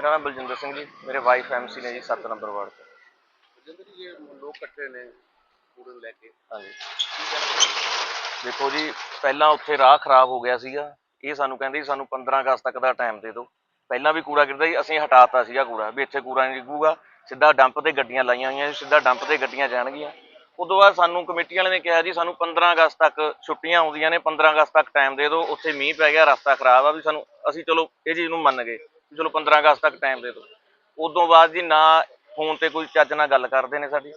ਮੇਰਾ ਨਾਮ ਬਲਜਿੰਦਰ ਸਿੰਘ ਜੀ ਮੇਰੇ ਵਾਈਫ ਐਮਸੀ ਨੇ ਜੀ 7 ਨੰਬਰ ਵਾਰਡ ਤੋਂ। ਜਿੰਦਰ ਜੀ ਇਹ ਲੋਕ ਇਕੱਠੇ ਨੇ ਕੂੜੇ ਨੂੰ ਲੈ ਕੇ। ਹਾਂਜੀ। ਦੇਖੋ ਜੀ ਪਹਿਲਾਂ ਉੱਥੇ ਰਾਹ ਖਰਾਬ ਹੋ ਗਿਆ ਸੀਗਾ। ਇਹ ਸਾਨੂੰ ਕਹਿੰਦੇ ਸੀ ਸਾਨੂੰ 15 ਅਗਸਤ ਤੱਕ ਦਾ ਟਾਈਮ ਦੇ ਦਿਓ। ਪਹਿਲਾਂ ਵੀ ਕੂੜਾ ਗਿਰਦਾ ਸੀ ਅਸੀਂ ਹਟਾਤਾ ਸੀਗਾ ਕੂੜਾ ਵੀ ਇੱਥੇ ਕੂੜਾ ਨਹੀਂ ਡਿੱਗੂਗਾ। ਸਿੱਧਾ ਡੰਪ ਤੇ ਗੱਡੀਆਂ ਲਾਈਆਂ ਹੋਈਆਂ ਸੀ, ਸਿੱਧਾ ਡੰਪ ਤੇ ਗੱਡੀਆਂ ਜਾਣਗੀਆਂ। ਉਦੋਂ ਬਾਅਦ ਸਾਨੂੰ ਕਮੇਟੀ ਵਾਲਿਆਂ ਨੇ ਕਿਹਾ ਜੀ ਸਾਨੂੰ 15 ਅਗਸਤ ਤੱਕ ਛੁੱਟੀਆਂ ਆਉਂਦੀਆਂ ਨੇ 15 ਅਗਸਤ ਤੱਕ ਟਾਈਮ ਦੇ ਦਿਓ। ਉੱਥੇ ਮੀਂਹ ਪੈ ਗਿਆ ਰਸਤਾ ਖਰਾਬ ਆ ਵੀ ਸਾਨੂੰ ਅਸੀਂ ਚਲੋ ਇਹ ਚੀਜ਼ ਨੂੰ ਮੰਨ ਗਏ। ਵੀ ਚਲੋ 15 ਅਗਸਤ ਤੱਕ ਟਾਈਮ ਦੇ ਦਿਓ। ਉਦੋਂ ਬਾਅਦ ਜੀ ਨਾ ਫੋਨ ਤੇ ਕੋਈ ਚੱਜ ਨਾਲ ਗੱਲ ਕਰਦੇ ਨੇ ਸਾਡੀ,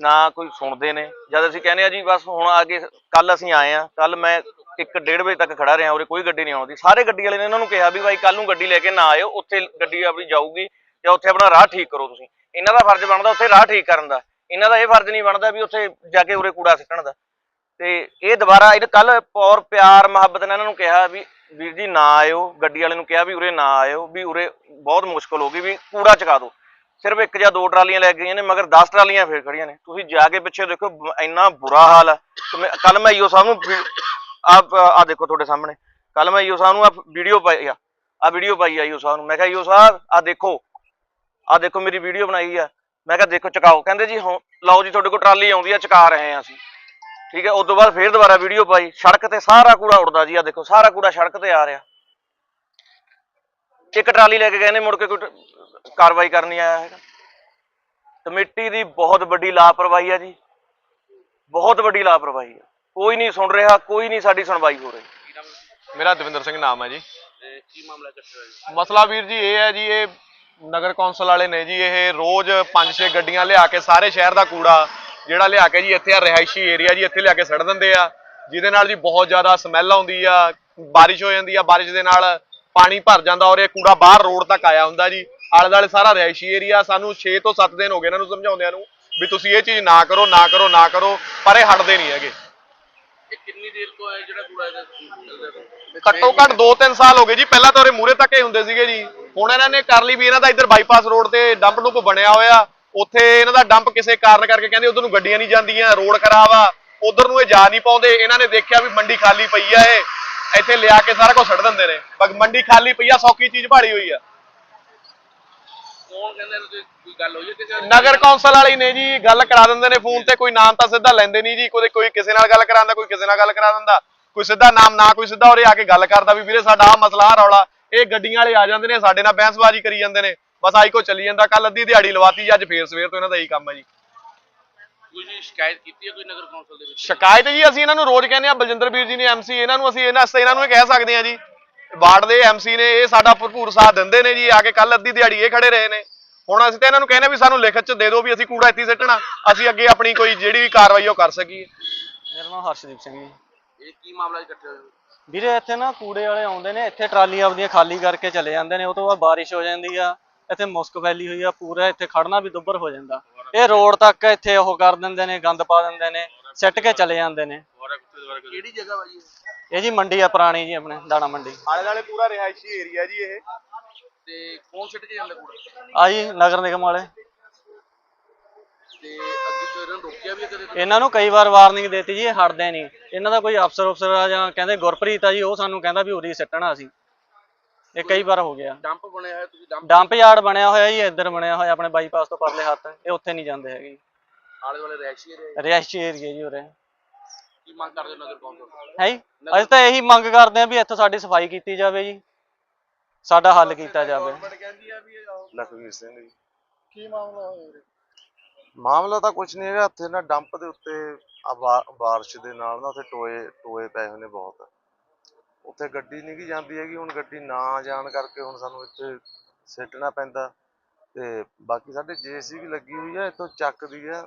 ਨਾ ਕੋਈ ਸੁਣਦੇ ਨੇ। ਜਦ ਅਸੀਂ ਕਹਿੰਦੇ ਆ ਜੀ, ਬਸ ਹੁਣ ਆ ਕੇ ਕੱਲ ਅਸੀਂ ਆਏ ਆ ਕੱਲ ਮੈਂ 1:30 ਵਜੇ ਤੱਕ ਖੜਾ ਰਿਹਾ, ਉਰੇ ਕੋਈ ਗੱਡੀ ਨਹੀਂ ਆਉਂਦੀ। ਸਾਰੇ ਗੱਡੀ ਵਾਲੇ ਨੇ ਇਹਨਾਂ ਨੂੰ ਕਿਹਾ ਵੀ ਬਾਈ ਕੱਲ ਨੂੰ ਗੱਡੀ ਲੈ ਕੇ ਨਾ ਆਇਓ, ਉੱਥੇ ਗੱਡੀ ਆਪਣੀ ਜਾਊਗੀ ਜਾਂ ਉੱਥੇ ਆਪਣਾ ਰਾਹ ਠੀਕ ਕਰੋ ਤੁਸੀਂ। ਇਹਨਾਂ ਦਾ ਫਰਜ਼ ਬਣਦਾ ਉੱਥੇ ਰਾਹ ਠੀਕ ਕਰਨ ਦਾ। ਇਹਨਾਂ ਦਾ ਇਹ ਫਰਜ਼ ਨਹੀਂ ਬਣਦਾ ਵੀ ਉੱਥੇ ਜਾ ਕੇ ਉਰੇ ਕੂੜਾ ਸਿੱਟਣ ਦਾ। ਤੇ ਇਹ ਦੁਬਾਰਾ ਇਹ ਕੱਲ ਪੌਰ ਪਿਆਰ ਮੁਹੱਬਤ ਨਾਲ ਇਹਨਾਂ ਨੂੰ ਕਿਹਾ ਵੀ ਵੀਰ ਜੀ ਨਾ ਆਇਓ, ਗੱਡੀ ਵਾਲੇ ਨੂੰ ਕਿਹਾ ਵੀ ਉਰੇ ਨਾ ਆਇਓ, ਵੀ ਉਰੇ ਬਹੁਤ ਮੁਸ਼ਕਲ ਹੋ ਗਈ, ਵੀ ਕੂੜਾ ਚਕਾ ਦਿਓ। ਸਿਰਫ ਇੱਕ ਜਾਂ ਦੋ ਟਰਾਲੀਆਂ ਲੈ ਗਈਆਂ ਨੇ, ਮਗਰ 10 ਟਰਾਲੀਆਂ ਫੇਰ ਖੜੀਆਂ ਨੇ। ਤੁਸੀਂ ਜਾ ਕੇ ਪਿੱਛੇ ਦੇਖੋ ਇੰਨਾ ਬੁਰਾ ਹਾਲ ਹੈ। ਕੱਲ ਮੈਂ ਈਓ ਸਾਹਿਬ ਨੂੰ ਆਪ ਆ ਦੇਖੋ ਤੁਹਾਡੇ ਸਾਹਮਣੇ। ਕੱਲ ਮੈਂ ਈਓ ਸਾਹਿਬ ਨੂੰ ਆ ਵੀਡੀਓ ਪਾਈ ਆ ਆ ਵੀਡੀਓ ਪਾਈ ਆ ਈਓ ਸਾਹਿਬ ਨੂੰ। ਮੈਂ ਕਿਹਾ, ਈਓ ਸਾਹਿਬ ਆ ਦੇਖੋ ਆ ਦੇਖੋ ਮੇਰੀ ਵੀਡੀਓ ਬਣਾਈ ਆ। ਮੈਂ ਕਿਹਾ, ਦੇਖੋ, ਚਕਾਓ। ਕਹਿੰਦੇ ਜੀ ਲਓ ਜੀ, ਤੁਹਾਡੇ ਕੋਲ ਟਰਾਲੀ ਆਉਂਦੀ ਆ, ਚਕਾ ਰਹੇ ਆ ਅਸੀਂ। ਠੀਕ ਹੈ ਉਸ ਤੋਂ ਬਾਅਦ ਫੇਰ ਦੁਬਾਰਾ ਵੀਡੀਓ ਪਾਈ। ਸੜਕ ਤੇ ਸਾਰਾ ਕੂੜਾ ਉੱਡਦਾ ਜੀ ਆ ਦੇਖੋ ਸਾਰਾ ਕੂੜਾ ਸੜਕ ਤੇ ਆ ਰਿਹਾ। ਇੱਕ ਟਰਾਲੀ ਲੈ ਕੇ ਗਏ ਨੇ ਮੁੜ ਕੇ ਕੋਈ ਕਾਰਵਾਈ ਕਰਨੀ ਆਇਆ ਹੈਗਾ। ਕਮੇਟੀ ਦੀ ਬਹੁਤ ਵੱਡੀ ਲਾਪਰਵਾਹੀ ਆ ਜੀ। ਬਹੁਤ ਵੱਡੀ ਲਾਪਰਵਾਹੀ ਆ। ਕੋਈ ਨਹੀਂ ਸੁਣ ਰਿਹਾ ਕੋਈ ਨਹੀਂ ਸਾਡੀ ਸੁਣਵਾਈ ਹੋ ਰਹੀ? ਮੇਰਾ ਦਵਿੰਦਰ ਸਿੰਘ ਨਾਮ ਹੈ ਜੀ। ਕੀ ਮਾਮਲਾ ਮਸਲਾ ਵੀਰ ਜੀ ਇਹ ਹੈ ਜੀ ਇਹ ਨਗਰ ਕੌਂਸਲ ਵਾਲੇ ਨੇ ਜੀ ਇਹ ਰੋਜ਼ 5-6 ਗੱਡੀਆਂ ਲਿਆ ਕੇ ਸਾਰੇ ਸ਼ਹਿਰ ਦਾ ਕੂੜਾ ਜਿਹੜਾ ਲਿਆ ਕੇ ਜੀ ਇੱਥੇ ਆ ਰਿਹਾਇਸ਼ੀ ਏਰੀਆ ਜੀ ਇੱਥੇ ਲਿਆ ਕੇ ਸੜ ਦਿੰਦੇ ਆ। ਜਿਹਦੇ ਨਾਲ ਜੀ ਬਹੁਤ ਜ਼ਿਆਦਾ ਸਮੈਲ ਆਉਂਦੀ ਆ ਬਾਰਿਸ਼ ਹੋ ਜਾਂਦੀ ਆ ਬਾਰਿਸ਼ ਦੇ ਨਾਲ ਪਾਣੀ ਭਰ ਜਾਂਦਾ ਔਰ ਇਹ ਕੂੜਾ ਬਾਹਰ ਰੋਡ ਤੱਕ ਆਇਆ ਹੁੰਦਾ ਜੀ। ਆਲੇ ਦੁਆਲੇ ਸਾਰਾ ਰਿਹਾਇਸ਼ੀ ਏਰੀਆ ਸਾਨੂੰ 6 ਤੋਂ 7 ਦਿਨ ਹੋ ਗਏ ਇਹਨਾਂ ਨੂੰ ਸਮਝਾਉਂਦਿਆਂ ਨੂੰ ਵੀ ਤੁਸੀਂ ਇਹ ਚੀਜ਼ ਨਾ ਕਰੋ ਨਾ ਕਰੋ ਨਾ ਕਰੋ ਪਰ ਇਹ ਹਟਦੇ ਨਹੀਂ ਹੈਗੇ। ਇਹ ਕਿੰਨੀ ਦੇਰ ਤੋਂ ਹੈ ਜਿਹੜਾ ਕੂੜਾ ਇਹਦਾ ਚੱਲਦਾ ਪਿਆ? ਘੱਟੋ ਘੱਟ 2-3 ਸਾਲ ਹੋ ਗਏ ਜੀ ਪਹਿਲਾਂ ਤਾਂ ਉਰੇ ਮੂਰੇ ਤੱਕ ਹੀ ਹੁੰਦੇ ਸੀਗੇ ਜੀ। ਹੁਣ ਇਹਨਾਂ ਨੇ ਕਰ ਲਈ ਵੀ ਇਹਨਾਂ ਦਾ ਇੱਧਰ ਬਾਈਪਾਸ ਰੋਡ ਤੇ ਡੰਪ ਡੁੰਪ ਬਣਿਆ ਹੋਇਆ। ਉੱਥੇ ਇਹਨਾਂ ਦਾ ਡੰਪ ਕਿਸੇ ਕਾਰਨ ਕਰਕੇ ਕਹਿੰਦੇ ਉਧਰ ਨੂੰ ਗੱਡੀਆਂ ਨਹੀਂ ਜਾਂਦੀਆਂ ਰੋਡ ਖਰਾਬ ਆ ਉਧਰ ਨੂੰ ਇਹ ਜਾ ਨਹੀਂ ਪਾਉਂਦੇ। ਇਹਨਾਂ ਨੇ ਦੇਖਿਆ ਵੀ ਮੰਡੀ ਖਾਲੀ ਪਈ ਆ ਇਹ। ਇੱਥੇ ਲਿਆ ਕੇ ਸਾਰਾ ਕੁਝ ਛੱਡ ਦਿੰਦੇ ਨੇ। ਬਸ ਮੰਡੀ ਖਾਲੀ ਪਈ ਆ ਸੌਖੀ ਚੀਜ਼ ਭਾੜੀ ਹੋਈ ਆ। ਕੌਣ ਕਹਿੰਦਾ ਇਹਨੂੰ ਤੇ ਕੋਈ ਗੱਲ ਹੋਈ ਹੈ ਕਿਸੇ ਨਾਲ? ਨਗਰ ਕੌਂਸਲ ਵਾਲੇ ਨੇ ਜੀ ਗੱਲ ਕਰਾ ਦਿੰਦੇ ਨੇ ਫੋਨ ਤੇ ਕੋਈ ਨਾਮ ਤਾਂ ਸਿੱਧਾ ਲੈਂਦੇ ਨਹੀਂ ਜੀ। ਕੋਈ ਕੋਈ ਕਿਸੇ ਨਾਲ ਗੱਲ ਕਰਾਉਂਦਾ ਕੋਈ ਕਿਸੇ ਨਾਲ ਗੱਲ ਕਰਾ ਦਿੰਦਾ। ਕੋਈ ਸਿੱਧਾ ਨਾਮ ਨਾ ਕੋਈ ਸਿੱਧਾ ਉਰੇ ਆ ਕੇ ਗੱਲ ਕਰਦਾ ਵੀ ਵੀਰੇ ਸਾਡਾ ਆ ਮਸਲਾ ਆ ਰੌਲਾ। ਇਹ ਗੱਡੀਆਂ ਵਾਲੇ ਆ ਜਾਂਦੇ ਨੇ ਸਾਡੇ ਨਾਲ ਬਹਿਸਬਾਜ਼ੀ ਕਰੀ ਜਾਂਦੇ ਨੇ। ਬਸ ਆਈ ਕੋ ਚੱਲੀ ਜਾਂਦਾ। ਕੱਲ ਅੱਧੀ ਦਿਹਾੜੀ ਲਵਾਤੀ ਜੀ ਅੱਜ ਫੇਰ ਸਵੇਰ ਤੋਂ ਇਹਨਾਂ ਦਾ ਇਹੀ ਕੰਮ ਹੈ ਜੀ। ਕੋਈ ਸ਼ਿਕਾਇਤ ਕੀਤੀ ਹੈ ਕੋਈ ਨਗਰ ਕੌਂਸਲ ਦੇ ਵਿੱਚ? ਸ਼ਿਕਾਇਤ ਜੀ ਅਸੀਂ ਇਹਨਾਂ ਨੂੰ ਰੋਜ਼ ਕਹਿੰਦੇ ਆ ਬਲਜਿੰਦਰ ਵੀਰ ਜੀ ਨੇ ਐਮਸੀ ਇਹਨਾਂ ਨੂੰ ਅਸੀਂ ਇਹਨਾਂ ਇਹਨਾਂ ਨੂੰ ਇਹ ਕਹਿ ਸਕਦੇ ਆ ਜੀ। ਵਾਰਡ ਦੇ ਐਮਸੀ ਨੇ ਇਹ ਸਾਡਾ ਭਰਪੂਰ ਸਾਥ ਦਿੰਦੇ ਨੇ ਜੀ ਆ ਕੇ ਕੱਲ ਅੱਧੀ ਦਿਹਾੜੀ ਇਹ ਖੜੇ ਰਹੇ ਨੇ। ਹੁਣ ਅਸੀਂ ਤਾਂ ਇਹਨਾਂ ਨੂੰ ਕਹਿੰਦੇ ਆ ਵੀ ਸਾਨੂੰ ਲਿਖਤ ਚ ਦੇ ਦਿਓ ਵੀ ਅਸੀਂ ਕੂੜਾ ਇੱਥੇ ਸਿੱਟਣਾ ਅਸੀਂ ਅੱਗੇ ਆਪਣੀ ਕੋਈ ਜਿਹੜੀ ਵੀ ਕਾਰਵਾਈ ਉਹ ਕਰ ਸਕੀਏ। ਮੇਰਾ ਨਾਮ ਹਰਸ਼ਦੀਪ ਸਿੰਘ ਜੀ। ਇਹ ਕੀ ਮਾਮਲਾ ਇਕੱਠੇ ਹੋਇਆ ਵੀਰੇ ਇੱਥੇ ਨਾ ਕੂੜੇ ਵਾਲੇ ਆਉਂਦੇ ਨੇ ਇੱਥੇ ਟਰਾਲੀਆਂ ਆਪਦੀਆਂ ਖਾਲੀ ਕਰਕੇ ਚਲੇ ਜਾਂਦੇ ਨੇ ਉਹ ਤੋਂ ਬਾਅਦ ਬਾਰਿਸ਼ ਹੋ ਜਾਂਦੀ ਆ। ਇੱਥੇ ਮੁਸਕ ਫੈਲੀ ਹੋਈ ਆ ਪੂਰਾ ਇੱਥੇ ਖੜਨਾ ਵੀ ਦੁੱਬਰ ਹੋ ਜਾਂਦਾ। ਇਹ ਰੋਡ ਤੱਕ ਇੱਥੇ ਉਹ ਕਰ ਦਿੰਦੇ ਨੇ ਗੰਦ ਪਾ ਦਿੰਦੇ ਨੇ ਸਿੱਟ ਕੇ ਚਲੇ ਜਾਂਦੇ ਨੇ। ਕਿਹੜੀ ਜਗ੍ਹਾ ਭਾਜੀ ਇਹ? ਜੀ ਮੰਡੀ ਆ ਪੁਰਾਣੀ ਜੀ ਆਪਣੇ ਦਾਣਾ ਮੰਡੀ। ਆਲੇ ਦੁਆਲੇ ਪੂਰਾ ਰਿਹਾਇਸ਼ੀ ਏਰੀਆ ਜੀ ਇਹ। ਤੇ ਕੌਣ ਸਿੱਟ ਕੇ ਜਾਂਦਾ ਕੂੜਾ? ਆ ਜੀ ਨਗਰ ਨਿਗਮ ਵਾਲੇ। ਤੇ ਅੱਗੇ ਤੋਂ ਇਹਨਾਂ ਨੂੰ ਰੋਕਿਆ ਵੀ ਕਦੇ? ਇਹਨਾਂ ਨੂੰ ਕਈ ਵਾਰ ਵਾਰਨਿੰਗ ਦਿੱਤੀ ਜੀ ਇਹ ਹਟਦੇ ਨਹੀਂ। ਇਹਨਾਂ ਦਾ ਕੋਈ ਅਫਸਰ ਅਫਸਰ ਆ ਜਾਂ ਕਹਿੰਦੇ ਗੁਰਪ੍ਰੀਤ ਆ ਜੀ ਉਹ ਸਾਨੂੰ ਕਹਿੰਦਾ ਵੀ ਉਰੀ ਸਿੱਟਣਾ ਅਸੀਂ। ਇਹ ਕਈ ਵਾਰ ਹੋ ਗਿਆ। ਡੰਪ ਬਣਿਆ ਹੈ ਤੁਸੀਂ ਡੰਪ ਡੰਪ ਯਾਰਡ ਬਣਿਆ ਹੋਇਆ ਜੀ ਇੱਧਰ ਬਣਿਆ ਹੋਇਆ ਆਪਣੇ ਬਾਈਪਾਸ ਤੋਂ ਪਰਲੇ ਹੱਥ। ਇਹ ਉੱਥੇ ਨਹੀਂ ਜਾਂਦੇ ਹੈਗੇ। ਆਲੇ ਵਾਲੇ ਰਹਿਸ਼ੀ ਏਰੀਆ ਰਿਹਾਇਸ਼ੀ ਏਰੀਆ ਜੀ ਉਰੇ। ਕੀ ਮੰਗ ਕਰਦੇ ਨਗਰ ਕੌਂਸਲ ਹੈ ਜੀ? ਅਸੀਂ ਤਾਂ ਇਹੀ ਮੰਗ ਕਰਦੇ ਹਾਂ ਵੀ ਇੱਥੇ ਸਾਡੀ ਸਫ਼ਾਈ ਕੀਤੀ ਜਾਵੇ ਜੀ। ਸਾਡਾ ਹੱਲ ਕੀਤਾ ਜਾਵੇ। ਲਖਵੀਰ ਸਿੰਘ ਜੀ। ਕੀ ਮਾਮਲਾ ਹੋਇਆ ਮਾਮਲਾ ਤਾਂ ਕੁਝ ਨਹੀਂ ਹੈਗਾ ਇੱਥੇ ਨਾ ਡੰਪ ਦੇ ਉੱਤੇ ਆ ਬਾ- ਬਾਰਿਸ਼ ਦੇ ਨਾਲ ਨਾ ਉੱਥੇ ਟੋਏ ਟੋਏ ਪਏ ਹੋਏ ਨੇ ਬਹੁਤ। ਉੱਥੇ ਗੱਡੀ ਨੀ ਗਈ ਜਾਂਦੀ ਹੈਗੀ ਹੁਣ ਗੱਡੀ ਨਾ ਜਾਣ ਕਰਕੇ ਹੁਣ ਸਾਨੂੰ ਇੱਥੇ ਸਿੱਟਣਾ ਪੈਂਦਾ। ਤੇ ਬਾਕੀ ਸਾਡੇ ਜੇਸੀਬੀ ਲੱਗੀ ਹੋਈ ਹੈ ਇੱਥੋਂ ਚੱਕਦੀ ਹੈ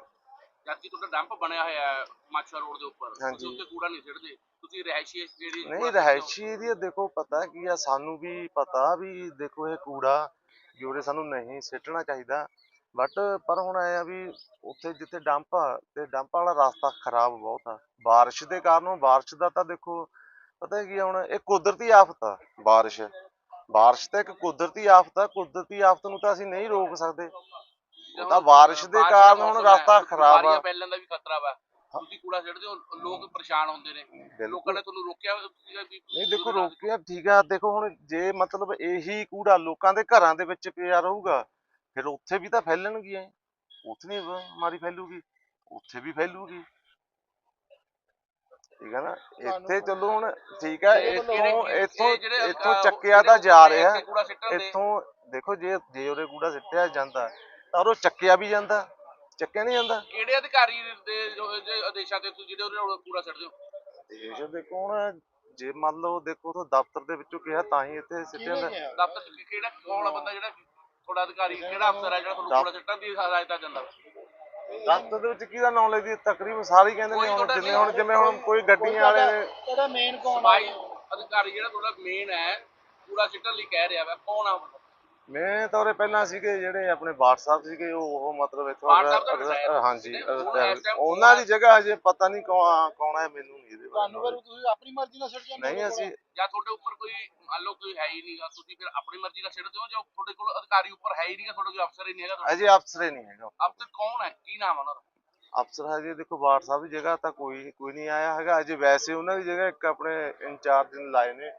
ਜਦਕਿ ਤੁਹਾਡਾ ਡੰਪ ਬਣਿਆ ਹੋਇਆ ਹੈ ਮਾਛਾ ਰੋਡ ਦੇ ਉੱਪਰ। ਤੁਸੀਂ ਉੱਤੇ ਕੂੜਾ ਨਹੀਂ ਸਿੱਟਦੇ। ਤੁਸੀਂ ਰਹਿਸ਼ੀ ਜਿਹੜੀ ਨਹੀਂ ਰਹਿਸ਼ੀ ਇਹਦੀ ਦੇਖੋ ਪਤਾ ਕੀ ਆ ਸਾਨੂੰ ਵੀ ਪਤਾ ਵੀ ਦੇਖੋ ਇਹ ਕੂੜਾ ਜੋਰੇ ਸਾਨੂੰ ਨਹੀਂ ਸਿੱਟਣਾ ਚਾਹੀਦਾ। ਬਟ ਪਰ ਹੁਣ ਆਇਆ ਵੀ ਉੱਥੇ ਜਿੱਥੇ ਡੰਪ ਆ ਤੇ ਡੰਪ ਵਾਲਾ ਰਸਤਾ ਖਰਾਬ ਬਹੁਤ ਆ। بارش ਦੇ ਕਾਰਨ بارش ਦਾ ਤਾਂ ਦੇਖੋ ਪਤਾ ਕੀ ਹੁਣ ਇਹ ਕੁਦਰਤੀ ਆਫਤ ਆ ਬਾਰਿਸ਼। ਬਾਰਿਸ਼ ਤਾਂ ਇੱਕ ਕੁਦਰਤੀ ਆਫਤ ਆ ਕੁਦਰਤੀ ਆਫਤ ਨੂੰ ਤਾਂ ਅਸੀਂ ਨਹੀਂ ਰੋਕ ਸਕਦੇ। ਉਹ ਤਾਂ ਬਾਰਿਸ਼ ਦੇ ਕਾਰਨ ਹੁਣ ਰਸਤਾ ਖਰਾਬ ਆ। ਫੈਲਣ ਦਾ ਵੀ ਖਤਰਾ ਵਾ। ਤੁਸੀਂ ਕੂੜਾ ਸਿੱਟਦੇ ਹੋ ਲੋਕ ਪਰੇਸ਼ਾਨ ਹੁੰਦੇ ਨੇ। ਲੋਕਾਂ ਨੇ ਤੁਹਾਨੂੰ ਰੋਕਿਆ ਨਹੀਂ ਦੇਖੋ ਰੋਕਿਆ ਠੀਕ ਆ ਦੇਖੋ ਹੁਣ ਜੇ ਮਤਲਬ ਇਹੀ ਕੂੜਾ ਲੋਕਾਂ ਦੇ ਘਰਾਂ ਦੇ ਵਿੱਚ ਪਿਆ ਰਹੂਗਾ ਫਿਰ ਉੱਥੇ ਵੀ ਤਾਂ ਫੈਲਣਗੀਆਂ। ਉੱਥੇ ਨਹੀਂ ਬਿਮਾਰੀ ਫੈਲੂਗੀ ਉੱਥੇ ਵੀ ਫੈਲੂਗੀ। ਠੀਕ ਆ ਨਾ? ਇੱਥੇ ਚਲੋ ਹੁਣ ਠੀਕ ਇਹ ਇੱਥੋਂ ਇੱਥੋਂ ਇੱਥੋਂ ਚੱਕਿਆ ਤਾਂ ਜਾ ਰਿਹਾ। ਦੇ। ਇੱਥੋਂ ਦੇਖੋ ਜੇ ਜੇ ਉਹਦੇ ਕੂੜਾ ਸਿੱਟਿਆ ਜਾਂਦਾ ਤਾਂ ਉਹ ਚੱਕਿਆ ਵੀ ਜਾਂਦਾ। ਚੱਕਿਆ ਨਹੀਂ ਜਾਂਦਾ। ਕਿਹੜੇ ਅਧਿਕਾਰੀ ਦੇ ਦੇ ਆਦੇਸ਼ਾਂ ਤੇ ਤੁਸੀਂ ਜਿਹੜੇ ਉਹਦੇ ਕੂੜਾ ਸਿੱਟਦੇ ਹੋ? ਇਹ ਦੇਖੋ ਹੁਣ ਜੇ ਮੰਨ ਲਓ ਦੇਖੋ ਤਾਂ ਦਫ਼ਤਰ ਦੇ ਵਿੱਚੋਂ ਕਿਹਾ ਤਾਂ ਹੀ ਇੱਥੇ ਸਿੱਟਿਆ ਜਾਂਦਾ। ਦਫ਼ਤਰ ਕਿਹੜਾ ਕੌਣ ਬੰਦਾ ਜਿਹੜਾ ਤੁਹਾਡਾ ਅਧਿਕਾਰੀ ਕਿਹੜਾ ਅਫਸਰ ਹੈ ਜਿਹੜਾ ਤੁਹਾਨੂੰ ਕੂੜਾ ਸਿੱਟਣ ਦੀ ਹਦਾਇਤਾਂ ਦਿੰਦਾ? ਦਫ਼ਤਰ ਦੇ ਵਿੱਚ ਕਿਹਦਾ ਨੌਲੇਜ ਦੀ ਤਕਰੀਬਨ ਸਾਰੇ ਹੀ ਕਹਿੰਦੇ ਨੇ ਹੁਣ ਜਿਵੇਂ ਹੁਣ ਜਿਵੇਂ ਹੁਣ ਕੋਈ ਗੱਡੀਆਂ ਵਾਲੇ ਨੇ ਇਹਦਾ ਮੇਨ ਕੌਣ ਆ? ਸਫ਼ਾਈ ਅਧਿਕਾਰੀ ਜਿਹੜਾ ਤੁਹਾਡਾ ਮੇਨ ਹੈ ਕੂੜਾ ਸਿੱਟਣ ਲਈ ਕਹਿ ਰਿਹਾ ਵਾ। ਕੌਣ ਆ ਉਹ? ਮੈਂ ਤਾਂ ਉਰੇ ਪਹਿਲਾਂ ਸੀਗੇ ਜਿਹੜੇ ਆਪਣੇ ਬਾਟ ਸਾਹਿਬ ਸੀਗੇ ਉਹ ਉਹ ਮਤਲਬ ਇੱਥੋਂ ਹਾਂਜੀ ਉਹਨਾਂ ਦੀ ਜਗ੍ਹਾ ਹਜੇ ਪਤਾ ਨਹੀਂ ਕੌਣ ਕੌਣ ਹੈ ਮੈਨੂੰ ਨਹੀਂ ਇਹਦੇ ਤੁਹਾਨੂੰ ਬਾਰੇ ਫਿਰ ਤੁਸੀਂ ਆਪਣੀ ਮਰਜ਼ੀ ਨਾਲ ਛੱਡ ਜਾਂਦੇ ਨਹੀਂ ਅਸੀਂ ਜਾਂ ਤੁਹਾਡੇ ਉੱਪਰ ਕੋਈ ਮੰਨ ਲਓ ਕੋਈ ਹੈ ਹੀ ਨਹੀਂਗਾ ਤੁਸੀਂ ਫਿਰ ਆਪਣੀ ਮਰਜ਼ੀ ਨਾਲ ਸਿੱਟਦੇ ਹੋ ਜਾਂ ਤੁਹਾਡੇ ਕੋਲ ਅਧਿਕਾਰੀ ਉੱਪਰ ਹੈ ਹੀ ਨਹੀਂਗਾ ਤੁਹਾਡਾ ਕੋਈ ਅਫਸਰ ਹੀ ਨਹੀਂ ਹੈਗਾ ਅਜੇ ਅਫਸਰ ਹੀ ਨਹੀਂ ਹੈਗਾ। ਅਫਸਰ ਕੌਣ ਹੈ? ਕੀ ਨਾਮ ਹੈ ਉਹਨਾਂ ਦਾ? ਅਫਸਰ ਹਜੇ ਦੇਖੋ ਬਾਟ ਸਾਹਿਬ ਦੀ ਜਗ੍ਹਾ ਤਾਂ ਕੋਈ ਕੋਈ ਨਹੀਂ ਆਇਆ ਹੈਗਾ। ਅਜੇ ਵੈਸੇ ਉਹਨਾਂ ਦੀ ਜਗ੍ਹਾ ਇੱਕ ਆਪਣੇ ਇੰਚਾਰਜ ਨੇ ਲਾਏ ਨੇ?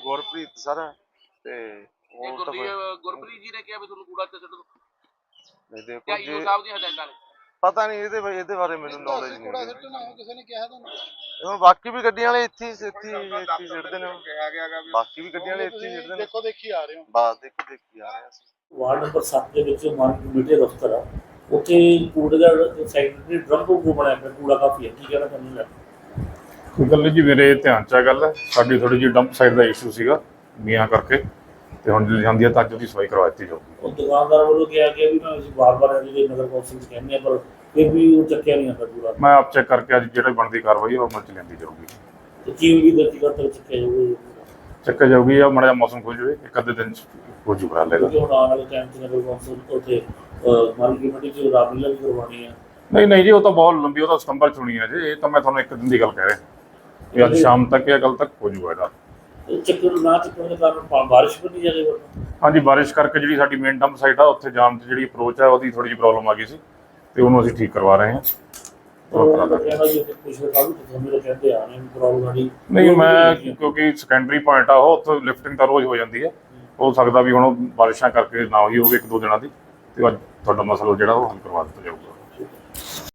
ਗੁਰਪ੍ਰੀਤ ਸਰ ਤੇ ਇਹ ਉਹ ਤਾਂ ਗੁਰਦੀਪ ਗੁਰਪ੍ਰੀਤ ਜੀ ਨੇ ਕਿਹਾ ਵੀ ਤੁਹਾਨੂੰ ਕੂੜਾ ਤੇ ਸਿੱਟ ਦੋ ਨਹੀਂ ਦੇਖੋ ਜਾਂ ਈਓ ਜੇ ਸਾਹਿਬ ਦੀਆਂ ਹਦਾਇਤਾਂ ਨੇ। ਪਤਾ ਨਹੀਂ ਇਹਦੇ ਬਾਰੇ ਇਹਦੇ ਬਾਰੇ ਮੈਨੂੰ ਨੌਲੇਜ ਨਹੀਂ ਕੂੜਾ। ਸਿੱਟਣਾ ਉਹ ਕਿਸੇ ਨੇ ਕਿਹਾ ਤੁਹਾਨੂੰ ਹੁਣ ਬਾਕੀ ਵੀ ਗੱਡੀਆਂ ਵਾਲੇ ਇੱਥੇ ਹੀ ਇੱਥੇ ਹੀ ਇੱਥੇ ਹੀ ਸਿੱਟਦੇ ਨੇ। ਕਿਹਾ ਗਿਆਗਾ ਵੀ ਬਾਕੀ ਵੀ ਗੱਡੀਆਂ ਵਾਲੇ ਇੱਥੇ ਹੀ ਸਿੱਟਦੇ ਨੇ। ਦੇਖੋ ਦੇਖੀ ਆ ਰਹੇ ਹੋ। ਬਾਤ ਦੇਖੋ ਦੇਖੀ ਆ ਰਹੇ ਅਸੀਂ। ਵਾਰਡ ਨੰਬਰ 7 ਦੇ ਵਿੱਚ ਮਾਰਕੀਟ ਕਮੇਟੀ ਦਾ ਦਫ਼ਤਰ ਆ। ਉੱਥੇ ਕੂੜੇ ਦਾ ਸੈਕਟਰੀ ਡਰਮ ਰੂਮ ਬਣਿਆ ਪਿਆ? ਕੂੜਾ ਕਾਫੀ ਹੈ ਕੀ ਕਹਿਣਾ ਚਾਹੁੰਦੇ ਨੇ ਕੋਈ ਗੱਲ ਨਹੀਂ ਜੀ ਮੇਰੇ ਧਿਆਨ ਚ ਆ ਗੱਲ। ਸਾਡੀ ਥੋੜੀ ਜਿਹੀ ਡੰਪ ਸਾਈਡ ਦਾ ਇਸ਼ੂ ਸੀਗਾ ਮੀਆਂ ਕਰਕੇ। ਤੇ ਹੁਣ ਜਿਹੜੀ ਜਾਂਦੀ ਹੈ ਤਾਂ ਅੱਜ ਉਹਦੀ ਸਫ਼ਾਈ ਕਰਵਾ ਦਿੱਤੀ ਜਾਊਗੀ। ਉਹ ਦੁਕਾਨਦਾਰ ਵੱਲੋਂ ਕਿਹਾ ਗਿਆ ਵੀ ਮੈਂ ਅਸੀਂ ਵਾਰ-ਵਾਰ ਜਿਹੜੇ ਨਗਰ ਕੌਂਸਲ ਚ ਕਹਿੰਦੇ ਆ ਪਰ ਫਿਰ ਵੀ ਉਹ ਚੱਕਿਆ ਨਹੀਂ ਜਾਂਦਾ ਕੂੜਾ ਮੈਂ ਆਪ ਚੈੱਕ ਕਰਕੇ ਅੱਜ ਜਿਹੜੀ ਬਣਦੀ ਕਾਰਵਾਈ ਹੈ ਉਹ ਅਮਲ ਚ ਲੈਂਦੀ ਜਾਊਗੀ। ਤੇ ਕੀ ਵੀ ਦਰਜੀਗਤ ਤੱਕ ਚੱਕਿਆ ਜਾਊਗਾ? ਚੱਕਿਆ ਜਾਊਗੀ ਆ ਮਾੜਾ ਜਿਹਾ ਮੌਸਮ ਖੁੱਲ ਜਾਵੇ ਇੱਕ ਅੱਧੇ ਦਿਨ ਚ ਹੋ ਜੂਗਾ ਲੈਗਾ ਕਿਉਂਕਿ ਹੁਣ ਆਉਣ ਵਾਲੇ ਟਾਈਮ 'ਚ ਨਗਰ ਕੌਂਸਲ ਉੱਥੇ ਮਾਰਕੀਟ ਕਮੇਟੀ ਚ ਰਾਮਲੀਲਾ ਵੀ ਕਰਵਾਉਣੀ ਹੈ ਨਹੀਂ ਨਹੀਂ ਜੀ ਉਹ ਤਾਂ ਬਹੁਤ ਲੰਬੀ ਉਹ ਤਾਂ ਸਤੰਬਰ ਚ ਹੋਣੀ ਹੈ ਜੀ ਇਹ ਤਾਂ ਮੈਂ ਤੁਹਾਨੂੰ ਇੱਕ ਦਿਨ ਦੀ ਗੱਲ ਕਹਿ ਰਿਹਾ। ਇਹ ਅੱਜ ਸ਼ਾਮ ਤੱਕ ਜਾਂ ਕੱਲ ਤੱਕ ਹੋ ਜੂਗਾ ਇਹਦਾ। ਇਹ ਚੱਕਰ ਨਾ ਚੱਕਣ ਦੇ ਕਾਰਨ ਪਾ- ਬਾਰਿਸ਼ ਵੀ ਨਹੀਂ ਜਾਵੇ ਵਰਨਾ ਹਾਂਜੀ ਬਾਰਿਸ਼ ਕਰਕੇ ਜਿਹੜੀ ਸਾਡੀ ਮੇਨ ਡੰਪ ਸਾਈਟ ਆ ਉੱਥੇ ਜਾਮ ਚ ਜਿਹੜੀ ਅਪਰੋਚ ਹੈ ਉਹਦੀ ਥੋੜੀ ਜਿਹੀ ਪ੍ਰੋਬਲਮ ਆ ਗਈ ਸੀ ਤੇ ਉਹਨੂੰ ਅਸੀਂ ਠੀਕ ਕਰਵਾ ਰਹੇ ਹਾਂ। ਉਹ ਕਹਿੰਦਾ ਜੀ ਤੁਹਾਨੂੰ ਕਹਿੰਦੇ ਆ ਪ੍ਰੋਬਲਮ ਆਣੀ ਨਹੀਂ ਮੈਂ ਕਿਉਂਕਿ ਸੈਕੰਡਰੀ ਪੁਆਇੰਟ ਆ ਉਹ ਉੱਥੇ ਲਿਫਟਿੰਗ ਤਾਂ ਰੋਜ਼ ਹੋ ਜਾਂਦੀ ਹੈ ਹੋ ਸਕਦਾ ਵੀ ਹੁਣ ਉਹ ਬਾਰਿਸ਼ਾਂ ਕਰਕੇ ਨਾ ਹੋਈ ਹੋਵੇ ਇੱਕ ਦੋ ਦਿਨਾਂ ਦੀ ਤੇ ਅੱਜ ਤੁਹਾਡਾ ਮਸਲਾ ਜਿਹੜਾ ਉਹ ਹੱਲ ਕਰਵਾ ਦਿੱਤਾ ਜਾਊਗਾ।